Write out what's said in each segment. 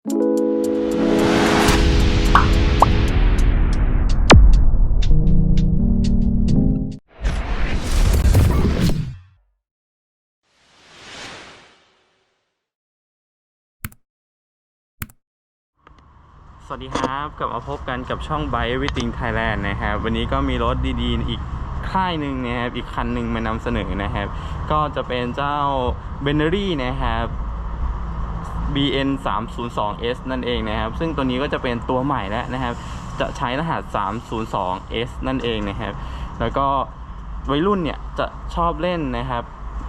สวัสดีครับกลับมาพบกันกับช่อง Buy Everything Thailand นะครับ วันนี้ก็มีรถดีๆ อีกค่ายหนึ่งนะครับ อีกคันหนึ่งมานำเสนอนะครับ ก็จะเป็นเจ้า b e n e r y นะครับ BN 3 0 2 S นั่นเองนะครับ ซึ่งตัวนี้ก็จะเป็นตัวใหม่แล้วนะครับ จะใช้รหัส 302 S นั่นเองนะครับ แล้วก็วัยรุ่นเนี่ยจะชอบเล่นนะครับ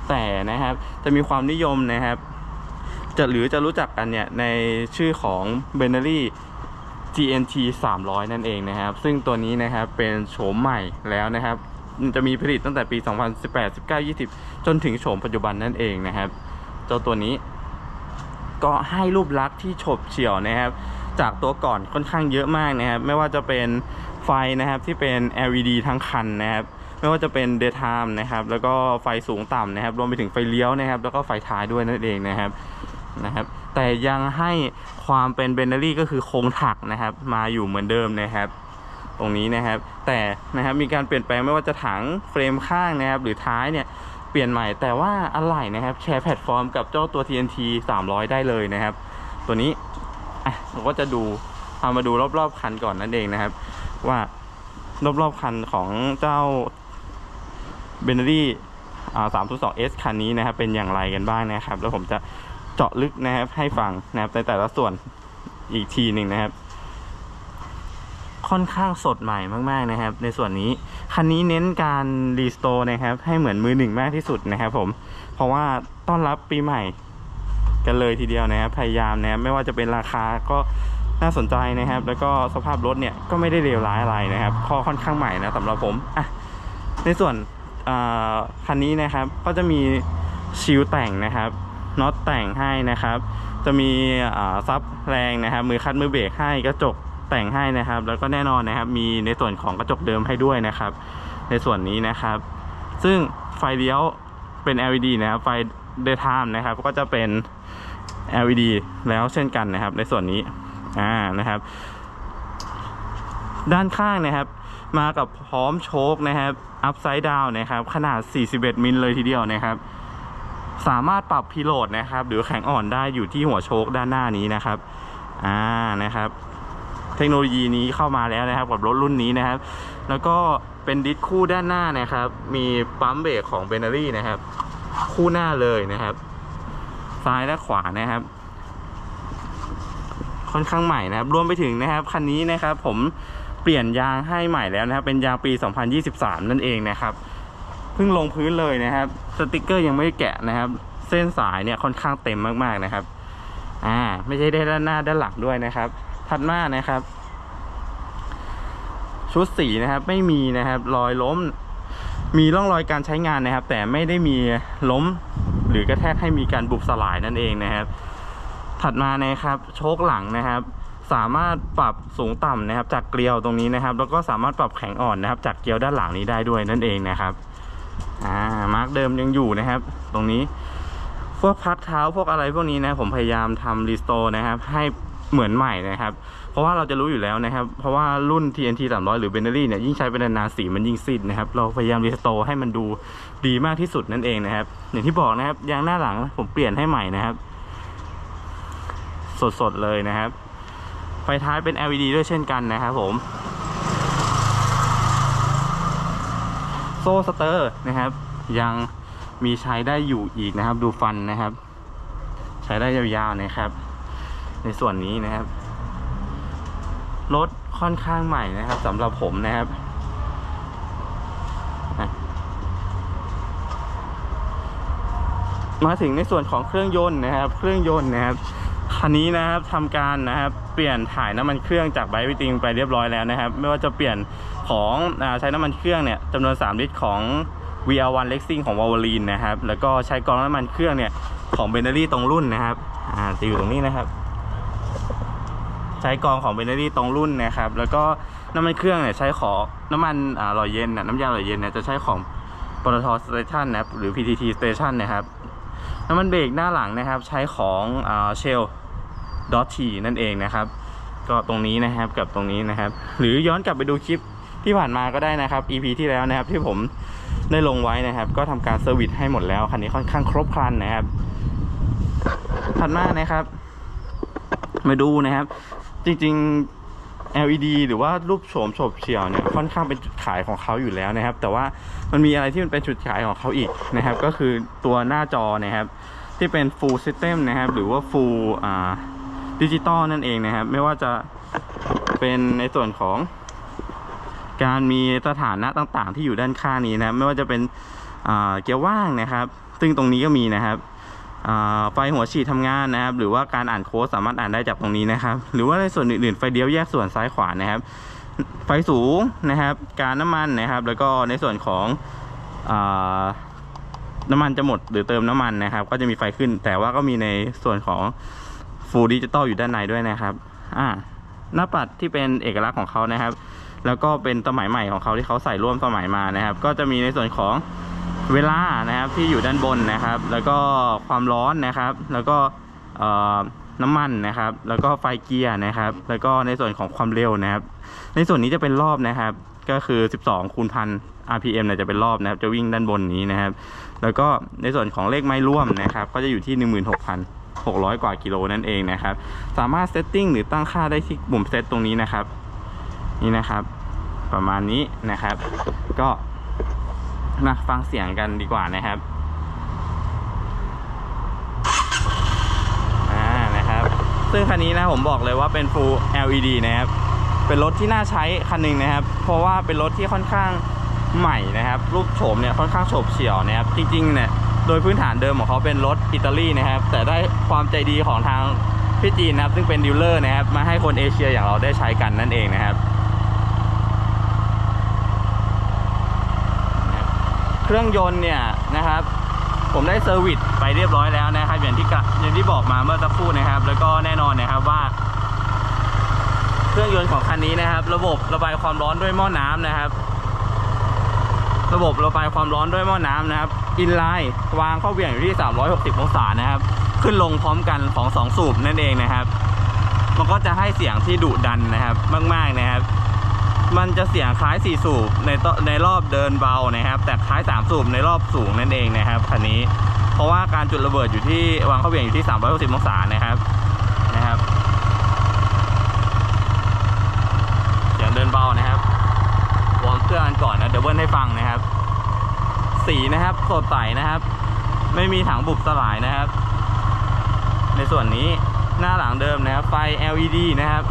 แต่นะครับจะมีความนิยมนะครับ จะหรือจะรู้จักกันเนี่ยในชื่อของ b e n n e r y GNT 300 นั่นเองนะครับ ซึ่งตัวนี้นะครับเป็นโฉมใหม่แล้วนะครับ จะมีผลิตตั้งแต่ปี 2018 19 20 จนถึงโฉมปัจจุบันนั่นเองนะครับ เจ้าตัวนี้ ก็ให้รูปลักษณ์ที่ฉบเฉี่ยวนะครับ จากตัวก่อนค่อนข้างเยอะมากนะครับ ไม่ว่าจะเป็นไฟนะครับที่เป็น LED ทั้งคันนะครับ ไม่ว่าจะเป็น daytime นะครับ แล้วก็ไฟสูงต่ำนะครับ รวมไปถึงไฟเลี้ยวนะครับ แล้วก็ไฟท้ายด้วยนั่นเองนะครับนะครับ แต่ยังให้ความเป็นเบนเนอรี่ก็คือโครงถักนะครับ มาอยู่เหมือนเดิมนะครับตรงนี้นะครับแต่นะครับมีการเปลี่ยนแปลงไม่ว่าจะถังเฟรมข้างนะครับหรือท้ายเนี่ย เปลี่ยนใหม่แต่ว่าอะไหล่นะครับ แชร์แพลตฟอร์มกับเจ้าตัว TNT 300 ได้เลยนะครับ ตัวนี้เราก็จะดูพามาดูรอบๆคันก่อนนั่นเองนะครับ ว่ารอบๆคันของเจ้าเบนเนอรี่อ่า302 S คันนี้นะครับ เป็นอย่างไรกันบ้างนะครับ แล้วผมจะเจาะลึกนะครับให้ฟังนะครับในแต่ละส่วนอีกทีหนึ่งนะครับ ค่อนข้างสดใหม่มากๆนะครับ ในส่วนนี้คันนี้เน้นการรีสโตร์นะครับ ให้เหมือนมือหนึ่งมากที่สุดนะครับผมเพราะว่าต้อนรับปีใหม่กันเลยทีเดียวนะครับ พยายามนะครับไม่ว่าจะเป็นราคาก็น่าสนใจนะครับ แล้วก็สภาพรถเนี่ยก็ไม่ได้เลวร้ายอะไรนะครับข้อค่อนข้างใหม่นะสำหรับผมอะในส่วนคันนี้นะครับก็จะมีชิลแต่งนะครับน็อตแต่งให้นะครับ จะมีซับแรงนะครับ มือคัดมือเบรกให้กระจก แต่งให้นะครับ แล้วก็แน่นอนนะครับ มีในส่วนของกระจกเดิมให้ด้วยนะครับ ในส่วนนี้นะครับ ซึ่งไฟเลี้ยวเป็น LED นะครับไฟ daytime นะครับ ก็จะเป็น LED แล้วเช่นกันนะครับ ในส่วนนี้อ่านะครับ ด้านข้างนะครับ มากับพร้อมโชคนะครับ upside down นะครับ ขนาด 41 มิลเลยทีเดียวนะครับ สามารถปรับพิโลดนะครับ หรือแข็งอ่อนได้อยู่ที่หัวโชคด้านหน้านี้นะครับ อ่านะครับ ทคโนโลยีนี้เข้ามาแล้วนะครับกับรถรุ่นนี้นะครับ แล้วก็เป็นดิสคู่ด้านหน้านะครับ มีปั๊มเบรกของเบนเนอรี่นะครับ คู่หน้าเลยนะครับ ซ้ายและขวานะครับ ค่อนข้างใหม่นะครับ รวมไปถึงนะครับคันนี้นะครับ ผมเปลี่ยนยางให้ใหม่แล้วนะครับ เป็นยางปี 2023 นั่นเองนะครับเพิ่งลงพื้นเลยนะครับ สติกเกอร์ยังไม่แกะนะครับ เส้นสายเนี่ยค่อนข้างเต็มมากๆนะครับ อ่า ไม่ใช่ได้ด้านหน้าด้านหลังด้วยนะครับ ถัดมานะครับ ชุดสีนะครับ ไม่มีนะครับ รอยล้ม มีร่องรอยการใช้งานนะครับ แต่ไม่ได้มีล้มหรือกระแทกให้มีการบุบสลายนั่นเองนะครับ ถัดมานะครับ โชคหลังนะครับ สามารถปรับสูงต่ำนะครับ จากเกลียวตรงนี้นะครับ แล้วก็สามารถปรับแข็งอ่อนนะครับ จากเกลียวด้านหลังนี้ได้ด้วยนั่นเองนะครับอ่ามาร์กเดิมยังอยู่นะครับ ตรงนี้พวกพักเท้าพวกอะไรพวกนี้นะผมพยายามทำรีสโตร์นะครับ ให้ เหมือนใหม่นะครับ เพราะว่าเราจะรู้อยู่แล้วนะครับ เพราะว่ารุ่น TNT 300 หรือ b e n n e r y เนี่ยยิ่งใช้เป็นนานๆสีมันยิ่งซีดนะครับ เราพยายามรีสโตร์ให้มันดูดีมากที่สุดนั่นเองนะครับ อย่างที่บอกนะครับยางหน้าหลังผมเปลี่ยนให้ใหม่นะครับ สดๆเลยนะครับ ไฟท้ายเป็น LED ด้วยเช่นกันนะครับผมโซ่สเตอร์นะครับ ยังมีใช้ได้อยู่อีกนะครับ ดูฟันนะครับ ใช้ได้ยาวๆนะครับ ในส่วนนี้นะครับ รถค่อนข้างใหม่นะครับสำหรับผมนะครับมาถึงในส่วนของเครื่องยนต์นะครับ เครื่องยนต์นะครับคันนี้นะครับทำการนะครับเปลี่ยนถ่ายน้ำมันเครื่องจากไบวิติงไปเรียบร้อยแล้วนะครับ ไม่ว่าจะเปลี่ยนของอใช้น้ำมันเครื่องเนี่ยจำนวน 3 ลิตรของ VR1 Racing ของ Wolverine นะครับ แล้วก็ใช้กรองน้ำมันเครื่องเนี่ยของเบนเนอรี่ตรงรุ่นนะครับอ่าจะอยู่ตรงนี้นะครับ ใช้กรองของเบนเนอรี่ตรงรุ่นนะครับ แล้วก็น้ำมันเครื่องเนี่ยใช้ของน้ำมันหล่อเย็นน่ะน้ำยาหล่อเย็นเนี่ยจะใช้ของปตทสเตชันนะครับหรือ PTT Station นะครับน้ำมันเบรกหน้าหลังนะครับ ใช้ของเชลดอทชีนั่นเองนะครับ ก็ตรงนี้นะครับกับตรงนี้นะครับ หรือย้อนกลับไปดูคลิปที่ผ่านมาก็ได้นะครับ EP ที่แล้วนะครับที่ผมได้ลงไว้นะครับ ก็ทำการเซอร์วิสให้หมดแล้วคันนี้ค่อนข้างครบครันนะครับถัดมานะครับ มาดูนะครับ จริง ๆ LED หรือว่ารูปโฉมโฉบเฉี่ยวเนี่ยค่อนข้างเป็นจุดขายของเขาอยู่แล้วนะครับ แต่ว่ามันมีอะไรที่มันเป็นจุดขายของเขาอีกนะครับ ก็คือตัวหน้าจอนะครับ ที่เป็น full system นะครับ หรือว่า full อ่าดิจิตอลนั่นเองนะครับ ไม่ว่าจะเป็นในส่วนของการมีสถานะต่างๆ ที่อยู่ด้านข้างนี้นะครับไม่ว่าจะเป็นอ่าเกียร์ว่างนะครับ ซึ่งตรงนี้ก็มีนะครับ ไฟหัวฉีดทำงานนะครับ หรือว่าการอ่านโค้ดสามารถอ่านได้จากตรงนี้นะครับ หรือว่าในส่วนอื่นๆ ไฟเลี้ยวแยกส่วนซ้ายขวานะครับ ไฟสูงนะครับ การน้ำมันนะครับ แล้วก็ในส่วนของอน้ำมันจะหมดหรือเติมน้ำมันนะครับ ก็จะมีไฟขึ้น แต่ว่าก็มีในส่วนของฟูลดิจิตอลอยู่ด้านในด้วยนะครับอ่าหน้าปัดที่เป็นเอกลักษณ์ของเขานะครับ แล้วก็เป็นสมัยใหม่ของเขาที่เขาใส่ร่วมสมัยมานะครับ ก็จะมีในส่วนของ เวลานะครับที่อยู่ด้านบนนะครับ แล้วก็ความร้อนนะครับ แล้วก็น้ำมันนะครับ แล้วก็ไฟเกียร์นะครับ แล้วก็ในส่วนของความเร็วนะครับ ในส่วนนี้จะเป็นรอบนะครับ ก็คือ 12คูณพัน RPM เนี่ยจะเป็นรอบนะครับ จะวิ่งด้านบนนี้นะครับ แล้วก็ในส่วนของเลขไม้ร่วมนะครับ ก็จะอยู่ที่ 16,600 กว่ากิโลนั่นเองนะครับ สามารถเซตติ้งหรือตั้งค่าได้ที่ปุ่มเซตตรงนี้นะครับ นี่นะครับ ประมาณนี้นะครับ ก็ มาฟังเสียงกันดีกว่านะครับอ่านะครับ ซึ่งคันนี้นะผมบอกเลยว่าเป็น Full LED นะครับ เป็นรถที่น่าใช้คันหนึ่งนะครับ เพราะว่าเป็นรถที่ค่อนข้างใหม่นะครับ รูปโฉมเนี่ยค่อนข้างโฉบเฉี่ยวนะครับ จริงๆเนี่ยโดยพื้นฐานเดิมของเขาเป็นรถอิตาลีนะครับ แต่ได้ความใจดีของทางพี่จีนนะครับ ซึ่งเป็นดีลเลอร์นะครับ มาให้คนเอเชียอย่างเราได้ใช้กันนั่นเองนะครับ เครื่องยนต์เนี่ยนะครับ ผมได้เซอร์วิสไปเรียบร้อยแล้วนะครับ อย่างที่อย่างที่บอกมาเมื่อสักครู่นะครับ แล้วก็แน่นอนนะครับว่า เครื่องยนต์ของคันนี้นะครับ ระบบระบายความร้อนด้วยหม้อน้ำนะครับ ระบบระบายความร้อนด้วยหม้อน้ำนะครับอินไลน์วางเข้าเบี่ยงอยู่ที่ 360 องศานะครับ ขึ้นลงพร้อมกันของสองสูบนั่นเองนะครับ มันก็จะให้เสียงที่ดุดันนะครับ มาก ๆนะครับ มันจะเสียงคล้าย 4 สูบในในรอบเดินเบานะครับ แต่คล้าย 3 สูบในรอบสูงนั่นเองนะครับคันนี้ เพราะว่าการจุดระเบิดอยู่ที่วางเข้าเบี่ยงอยู่ที่ 360 องศานะครับนะครับเสียงเดินเบานะครับวอร์มเครื่องกันก่อนนะเดี๋ยวเบิ้ลให้ฟังนะครับ สีนะครับสดใสนะครับ ไม่มีถังบุบสลายนะครับ ในส่วนนี้หน้าหลังเดิมนะครับไฟ LED นะครับ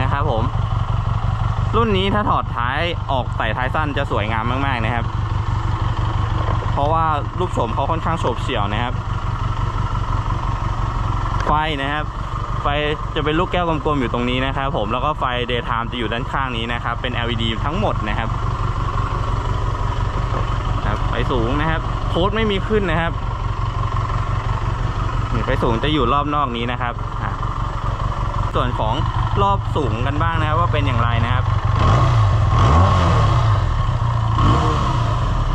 นะครับผม รุ่นนี้ถ้าถอดท้ายออกใส่ท้ายสั้นจะสวยงามมากๆนะครับ เพราะว่ารูปโฉมเขาค่อนข้างโฉบเฉี่ยวนะครับ ไฟนะครับ ไฟจะเป็นลูกแก้วกลมๆอยู่ตรงนี้นะครับผมแล้วก็ไฟ daytime จะอยู่ด้านข้างนี้นะครับ เป็น LED ทั้งหมดนะครับครับไฟสูงนะครับโค้ดไม่มีขึ้นนะครับไฟสูงจะอยู่รอบนอกนี้นะครับส่วนของรอบสูงกันบ้างนะครับว่าเป็นอย่างไรนะครับ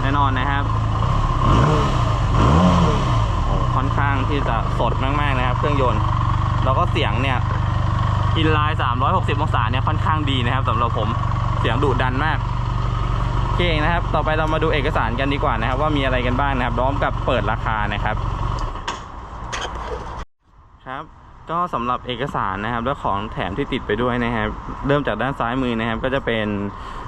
แน่นอนนะครับโอ้ค่อนข้างที่จะสดมากๆนะครับ เครื่องยนต์ แล้วก็เสียงเนี่ยอินไลน์360 องศาเนี่ยค่อนข้างดีนะครับสำหรับผมเสียงดุดันมากโอเคนะครับ ต่อไปเรามาดูเอกสารกันดีกว่านะครับ ว่ามีอะไรกันบ้างนะครับพร้อมกับเปิดราคานะครับ ครับก็สำหรับเอกสารนะครับและของแถมที่ติดไปด้วยนะครับ เริ่มจากด้านซ้ายมือนะครับ ก็จะเป็น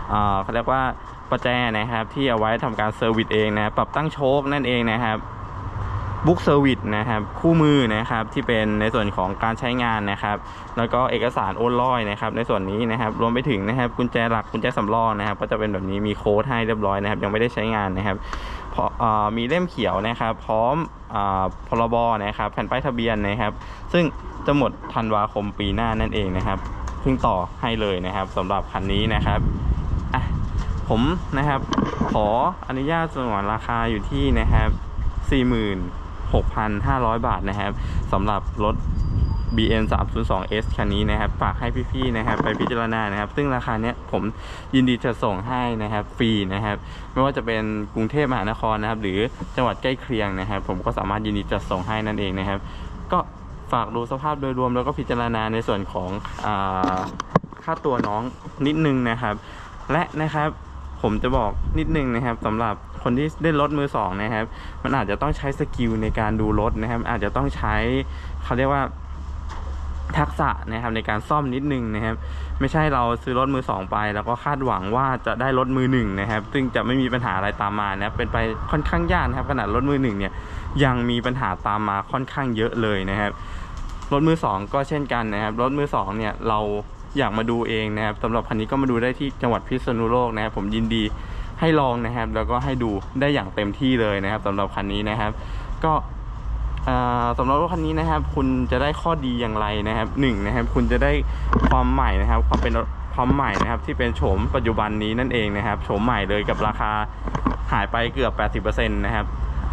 เอ่อเขาเรียกว่าประแจนะครับ ที่เอาไว้ทำการเซอร์วิสเองนะครับปรับตั้งโชคนั่นเองนะครับ บุ๊กเซอร์วิสนะครับ คู่มือนะครับที่เป็นในส่วนของการใช้งานนะครับ แล้วก็เอกสารโอนลอยนะครับ ในส่วนนี้นะครับรวมไปถึงนะครับกุญแจหลักกุญแจสำรองนะครับ ก็จะเป็นแบบนี้มีโค้ดให้เรียบร้อยนะครับ ยังไม่ได้ใช้งานนะครับมีเล่มเขียวนะครับ พร้อมอพรบนะครับ แผ่นป้ายทะเบียนนะครับ ซึ่งจะหมดธันวาคมปีหน้านั่นเองนะครับเพิ่งต่อให้เลยนะครับสำหรับคันนี้นะครับผมนะครับขออนุญาตสงวนราคาอยู่ที่นะครับ 6,500 บาทนะครับสำหรับรถ BN 302S คันนี้นะครับ ฝากให้พี่ๆนะครับ ไปพิจารณานะครับ ซึ่งราคาเนี้ยผมยินดีจะส่งให้นะครับฟรีนะครับ ไม่ว่าจะเป็นกรุงเทพมหานครนะครับ หรือจังหวัดใกล้เคียงนะครับ ผมก็สามารถยินดีจะส่งให้นั่นเองนะครับ ก็ฝากดูสภาพโดยรวมแล้วก็พิจารณาในส่วนของอาค่าตัวน้องนิดนึงนะครับ และนะครับผมจะบอกนิดนึงนะครับสำหรับ คนที่เล่นรถมือสองนะครับ มันอาจจะต้องใช้สกิลในการดูรถนะครับ อาจจะต้องใช้เขาเรียกว่าทักษะนะครับในการซ่อมนิดนึงนะครับ ไม่ใช่เราซื้อรถมือสองไป แล้วก็คาดหวังว่าจะได้รถมือหนึ่งนะครับ ซึ่งจะไม่มีปัญหาอะไรตามมานะครับเป็นไปค่อนข้างยากนะครับขนาดรถมือหนึ่งเนี่ยยังมีปัญหาตามมาค่อนข้างเยอะเลยนะครับรถมือสองก็เช่นกันนะครับรถมือสองเนี่ยเราอยากมาดูเองนะครับสำหรับคันนี้ก็มาดูได้ที่จังหวัดพิษณุโลกนะครับผมยินดี ให้ลองนะครับ แล้วก็ให้ดูได้อย่างเต็มที่เลยนะครับสำหรับคันนี้นะครับ ก็อ่าสำหรับรถคันนี้นะครับ คุณจะได้ข้อดีอย่างไรนะครับหนึ่งนะครับ คุณจะได้ความใหม่นะครับ ความเป็นความใหม่นะครับ ที่เป็นโฉมปัจจุบันนี้นั่นเองนะครับโฉมใหม่เลยกับราคาหายไปเกือบ 80%นะครับ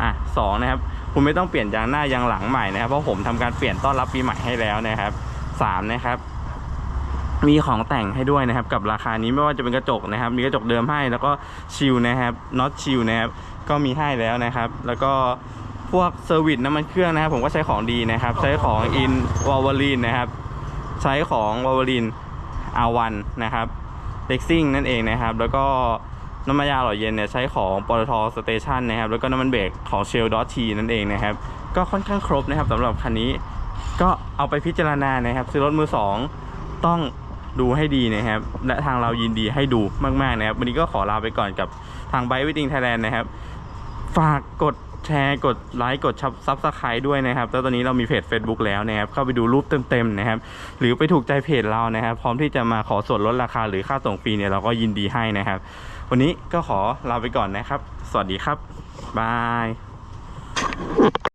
อะสองนะครับ คุณไม่ต้องเปลี่ยนยางหน้ายางหลังใหม่นะครับ เพราะผมทำการเปลี่ยนต้อนรับปีใหม่ให้แล้วนะครับสามนะครับ มีของแต่งให้ด้วยนะครับ กับราคานี้ไม่ว่าจะเป็นกระจกนะครับ มีกระจกเดิมให้แล้วก็ชิลนะครับน็อตชิลนะครับก็มีให้แล้วนะครับ แล้วก็พวกเซอร์วิสน้ำมันเครื่องนะครับ ผมก็ใช้ของดีนะครับ ใช้ของอินวอลวารีนนะครับ ใช้ของวอลวารีนอาวันนะครับเด็กซิ่งนั่นเองนะครับ แล้วก็น้ำมันยาหล่อเย็นเนี่ยใช้ของปตทสเตชันนะครับ แล้วก็น้ำมันเบรกของเชลดอทีนั่นเองนะครับ ก็ค่อนข้างครบนะครับสำหรับคันนี้ ก็เอาไปพิจารณานะครับ ซื้อรถมือสองต้อง ดูให้ดีนะครับ และทางเรายินดีให้ดูมากๆนะครับ วันนี้ก็ขอลาไปก่อนกับทางไบวิติงไทยแลนด์นะครับ ฝากกดแชร์กดไลค์กดซับสไครต์ด้วยนะครับ แล้วตอนนี้เรามีเพจ Facebook แล้วนะครับ เข้าไปดูรูปเต็มๆนะครับ หรือไปถูกใจเพจเรานะครับ พร้อมที่จะมาขอส่วนลดราคาหรือค่าส่งฟรีเนี่ยเราก็ยินดีให้นะครับ วันนี้ก็ขอลาไปก่อนนะครับ สวัสดีครับบาย